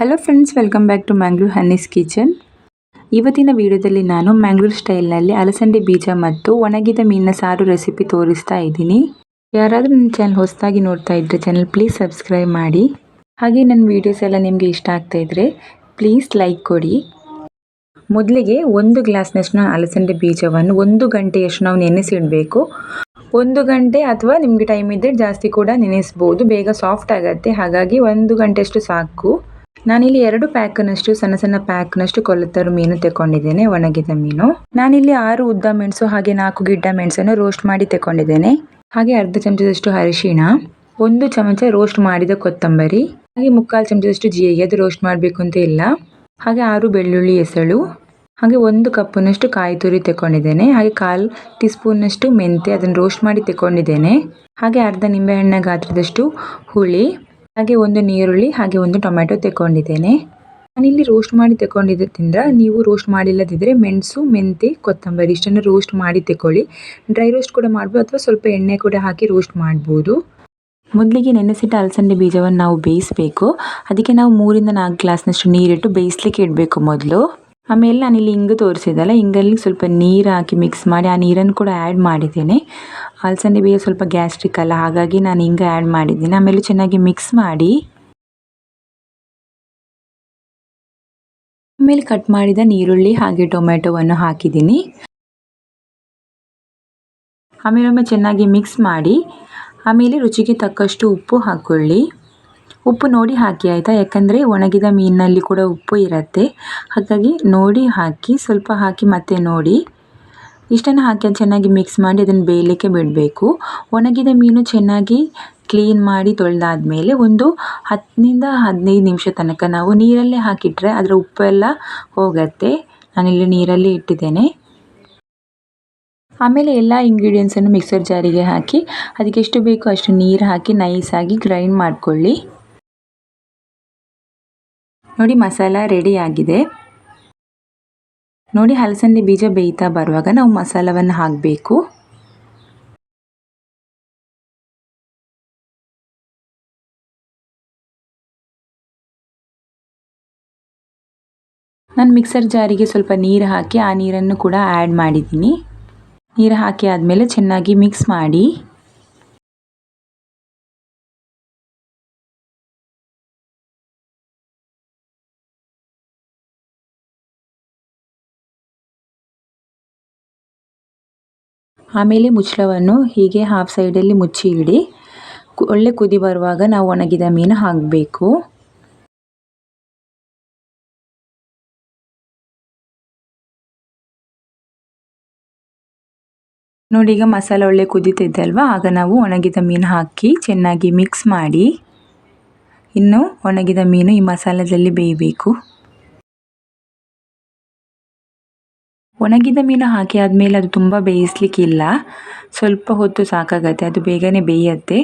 Hello friends welcome back to Mangalore Hanni's kitchen ಇವತ್ತಿನ ವಿಡಿಯೋದಲ್ಲಿ ನಾನು ಮ್ಯಾಂಗ್ಳೂರ್ ಸ್ಟೈಲ್ನಲ್ಲಿ ಅಲಸಂದೆ ಬೀಜ ಮತ್ತು ಒಣಗಿದ ಮೀನಿನ ಸಾರು ರೆಸಿಪಿ ತೋರಿಸ್ತಾ ಇದ್ದೀನಿ. ಯಾರಾದರೂ ನನ್ನ ಚಾನಲ್ ಹೊಸದಾಗಿ ನೋಡ್ತಾ ಇದ್ದರೆ ಚಾನಲ್ ಪ್ಲೀಸ್ ಸಬ್ಸ್ಕ್ರೈಬ್ ಮಾಡಿ. ಹಾಗೆ ನನ್ನ ವೀಡಿಯೋಸ್ ಎಲ್ಲ ನಿಮಗೆ ಇಷ್ಟ ಆಗ್ತಾ ಇದ್ದರೆ ಪ್ಲೀಸ್ ಲೈಕ್ ಕೊಡಿ. ಮೊದಲಿಗೆ ಒಂದು ಗ್ಲಾಸ್ನಷ್ಟು ಅಲಸಂದೆ ಬೀಜವನ್ನು ಒಂದು ಗಂಟೆಯಷ್ಟು ನಾವು ನೆನೆಸಿಡಬೇಕು ಒಂದು ಗಂಟೆ ಅಥವಾ ನಿಮಗೆ ಟೈಮ್ ಇದ್ದರೆ ಜಾಸ್ತಿ ಕೂಡ ನೆನೆಸ್ಬೋದು. ಬೇಗ ಸಾಫ್ಟ್ ಆಗುತ್ತೆ. ಹಾಗಾಗಿ ಒಂದು ಗಂಟೆಯಷ್ಟು ಸಾಕು. ನಾನಿಲ್ಲಿ ಎರಡು ಪ್ಯಾಕ್ನಷ್ಟು, ಸಣ್ಣ ಸಣ್ಣ ಪ್ಯಾಕ್ನಷ್ಟು ಕೊಲ್ಲತ್ತರು ಮೀನು ತೆಕೊಂಡಿದ್ದೇನೆ ಒಣಗಿದ ಮೀನು. ನಾನಿಲ್ಲಿ ಆರು ಉದ್ದ ಮೆಣಸು ಹಾಗೆ ನಾಲ್ಕು ಗಿಡ್ಡ ಮೆಣಸನ್ನು ರೋಸ್ಟ್ ಮಾಡಿ ತೆಕೊಂಡಿದ್ದೇನೆ ಹಾಗೆ ಅರ್ಧ ಚಮಚದಷ್ಟು ಅರಿಶಿಣ, ಒಂದು ಚಮಚ ರೋಸ್ಟ್ ಮಾಡಿದ ಕೊತ್ತಂಬರಿ, ಹಾಗೆ ಮುಕ್ಕಾಲು ಚಮಚದಷ್ಟು ಜೀರಿಗೆ, ಅದು ರೋಸ್ಟ್ ಮಾಡಬೇಕು ಅಂತ ಇಲ್ಲ. ಹಾಗೆ ಆರು ಬೆಳ್ಳುಳ್ಳಿ ಎಸಳು ಹಾಗೆ ಒಂದು ಕಪ್ನಷ್ಟು ಕಾಯಿ ತುರಿ ತೆಕೊಂಡಿದ್ದೇನೆ ಹಾಗೆ ಕಾಲು ಟೀ ಸ್ಪೂನ್ನಷ್ಟು ಮೆಂತೆ ಅದನ್ನು ರೋಸ್ಟ್ ಮಾಡಿ ತೆಕೊಂಡಿದ್ದೇನೆ ಹಾಗೆ ಅರ್ಧ ನಿಂಬೆಹಣ್ಣ ಗಾತ್ರದಷ್ಟು ಹುಳಿ ಹಾಗೆ ಒಂದು ನೀರುಳ್ಳಿ, ಹಾಗೆ ಒಂದು ಟೊಮೆಟೊ ತೆಕೊಂಡಿದ್ದೇನೆ ನಾನಿಲ್ಲಿ ರೋಸ್ಟ್ ಮಾಡಿ ತಗೊಂಡಿದ್ದರಿಂದ ನೀವು ರೋಸ್ಟ್ ಮಾಡಿಲ್ಲದಿದ್ದರೆ ಮೆಣಸು, ಮೆಂತೆ, ಕೊತ್ತಂಬರಿ ಇಷ್ಟನ್ನು ರೋಸ್ಟ್ ಮಾಡಿ ತಗೊಳ್ಳಿ ಡ್ರೈ ರೋಸ್ಟ್ ಕೂಡ ಮಾಡ್ಬೋದು ಅಥವಾ ಸ್ವಲ್ಪ ಎಣ್ಣೆ ಕೂಡ ಹಾಕಿ ರೋಸ್ಟ್ ಮಾಡ್ಬೋದು. ಮೊದಲಿಗೆ ನೆನೆಸಿಟ್ಟ ಅಲಸಂದೆ ಬೀಜವನ್ನು ನಾವು ಬೇಯಿಸಬೇಕು. ಅದಕ್ಕೆ ನಾವು ಮೂರಿಂದ ನಾಲ್ಕು ಗ್ಲಾಸ್ನಷ್ಟು ನೀರಿಟ್ಟು ಬೇಯಿಸ್ಲಿಕ್ಕೆ ಇಡಬೇಕು ಮೊದಲು. ಆಮೇಲೆ ನಾನು ಇಲ್ಲಿ ಹಿಂಗೆ ತೋರಿಸಿದ್ದಲ್ಲ ಹಿಂಗಲ್ಲಿ ಸ್ವಲ್ಪ ನೀರು ಹಾಕಿ ಮಿಕ್ಸ್ ಮಾಡಿ, ಆ ನೀರನ್ನು ಕೂಡ ಆ್ಯಡ್ ಮಾಡಿದ್ದೀನಿ. ಅಲಸಂದೆ ಬೀಜ ಸ್ವಲ್ಪ ಗ್ಯಾಸ್ಟ್ರಿಕ್ ಅಲ್ಲ, ಹಾಗಾಗಿ ನಾನು ಹಿಂಗೆ ಆ್ಯಡ್ ಮಾಡಿದ್ದೀನಿ. ಆಮೇಲೆ ಚೆನ್ನಾಗಿ ಮಿಕ್ಸ್ ಮಾಡಿ. ಆಮೇಲೆ ಕಟ್ ಮಾಡಿದ ನೀರುಳ್ಳಿ ಹಾಗೆ ಟೊಮೆಟೊವನ್ನು ಹಾಕಿದ್ದೀನಿ. ಆಮೇಲೆ ಒಮ್ಮೆ ಚೆನ್ನಾಗಿ ಮಿಕ್ಸ್ ಮಾಡಿ. ಆಮೇಲೆ ರುಚಿಗೆ ತಕ್ಕಷ್ಟು ಉಪ್ಪು ಹಾಕ್ಕೊಳ್ಳಿ ಉಪ್ಪು ನೋಡಿ ಹಾಕಿ, ಆಯಿತಾ? ಯಾಕಂದರೆ ಒಣಗಿದ ಮೀನಿನಲ್ಲಿ ಕೂಡ ಉಪ್ಪು ಇರುತ್ತೆ. ಹಾಗಾಗಿ ನೋಡಿ ಹಾಕಿ, ಸ್ವಲ್ಪ ಹಾಕಿ ಮತ್ತೆ ನೋಡಿ. ಇಷ್ಟನ್ನು ಹಾಕಿ ಚೆನ್ನಾಗಿ ಮಿಕ್ಸ್ ಮಾಡಿ ಅದನ್ನು ಬೇಯಲಿಕ್ಕೆ ಬಿಡಬೇಕು. ಒಣಗಿದ ಮೀನು ಚೆನ್ನಾಗಿ ಕ್ಲೀನ್ ಮಾಡಿ ತೊಳೆದಾದ್ಮೇಲೆ ಒಂದು ಹತ್ತರಿಂದ ಹದಿನೈದು ನಿಮಿಷ ತನಕ ನಾವು ನೀರಲ್ಲೇ ಹಾಕಿಟ್ರೆ ಅದರ ಉಪ್ಪೆಲ್ಲ ಹೋಗುತ್ತೆ. ನಾನಿಲ್ಲಿ ನೀರಲ್ಲಿ ಇಟ್ಟಿದ್ದೇನೆ. ಆಮೇಲೆ ಎಲ್ಲ ಇಂಗ್ರೀಡಿಯೆಂಟ್ಸನ್ನು ಮಿಕ್ಸರ್ ಜಾರಿಗೆ ಹಾಕಿ, ಅದಕ್ಕೆ ಎಷ್ಟು ಬೇಕೋ ಅಷ್ಟು ನೀರು ಹಾಕಿ ನೈಸಾಗಿ ಗ್ರೈಂಡ್ ಮಾಡಿಕೊಳ್ಳಿ. ನೋಡಿ ಮಸಾಲ ರೆಡಿ ಆಗಿದೆ. ನೋಡಿ ಹಲಸಂದೆ ಬೀಜ ಬೇಯ್ತಾ ಬರುವಾಗ ನಾವು ಮಸಾಲವನ್ನು ಹಾಕಬೇಕು. ನಾನು ಮಿಕ್ಸರ್ ಜಾರಿಗೆ ಸ್ವಲ್ಪ ನೀರು ಹಾಕಿ, ಆ ನೀರನ್ನು ಕೂಡ ಆ್ಯಡ್ ಮಾಡಿದ್ದೀನಿ. ನೀರು ಹಾಕಿ ಆದಮೇಲೆ ಚೆನ್ನಾಗಿ ಮಿಕ್ಸ್ ಮಾಡಿ. ಆಮೇಲೆ ಮುಚ್ಚಳವನ್ನು ಹೀಗೆ ಹಾಫ್ ಸೈಡಲ್ಲಿ ಮುಚ್ಚಿ ಇಡಿ. ಒಳ್ಳೆ ಕುದಿ ಬರುವಾಗ ನಾವು ಒಣಗಿದ ಮೀನು ಹಾಕಬೇಕು. ನೋಡಿ, ಈಗ ಮಸಾಲೆ ಒಳ್ಳೆ ಕುದೀತಿದೆ ಅಲ್ವಾ? ಆಗ ನಾವು ಒಣಗಿದ ಮೀನು ಹಾಕಿ ಚೆನ್ನಾಗಿ ಮಿಕ್ಸ್ ಮಾಡಿ. ಇನ್ನು ಒಣಗಿದ ಮೀನು ಈ ಮಸಾಲದಲ್ಲಿ ಬೇಯಬೇಕು. ಒಣಗಿದ ಮೀನು ಹಾಕಿ ಆದಮೇಲೆ ಅದು ತುಂಬ ಬೇಯಿಸ್ಲಿಕ್ಕಿಲ್ಲ. ಸ್ವಲ್ಪ ಹೊತ್ತು ಸಾಕಾಗತ್ತೆ, ಅದು ಬೇಗನೆ ಬೇಯತ್ತೆ.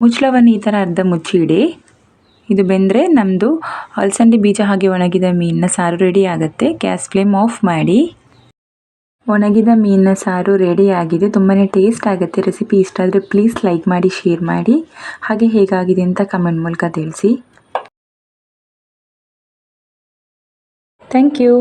ಮುಚ್ಚಳವನ್ನು ಈ ಥರ ಅರ್ಧ ಮುಚ್ಚಿಡಿ. ಇದು ಬೆಂದರೆ ನಮ್ಮದು ಅಲಸಂದೆ ಬೀಜ ಹಾಗೆ ಒಣಗಿದ ಮೀನನ್ನ ಸಾರು ರೆಡಿ ಆಗುತ್ತೆ. ಗ್ಯಾಸ್ ಫ್ಲೇಮ್ ಆಫ್ ಮಾಡಿ. ಒಣಗಿದ ಮೀನಿನ ಸಾರು ರೆಡಿ ಆಗಿದೆ. ತುಂಬಾ ಟೇಸ್ಟ್ ಆಗುತ್ತೆ. ರೆಸಿಪಿ ಇಷ್ಟ ಆದರೆ ಪ್ಲೀಸ್ ಲೈಕ್ ಮಾಡಿ, ಶೇರ್ ಮಾಡಿ. ಹಾಗೆ ಹೇಗಾಗಿದೆ ಅಂತ ಕಮೆಂಟ್ ಮೂಲಕ ತಿಳಿಸಿ. Thank you.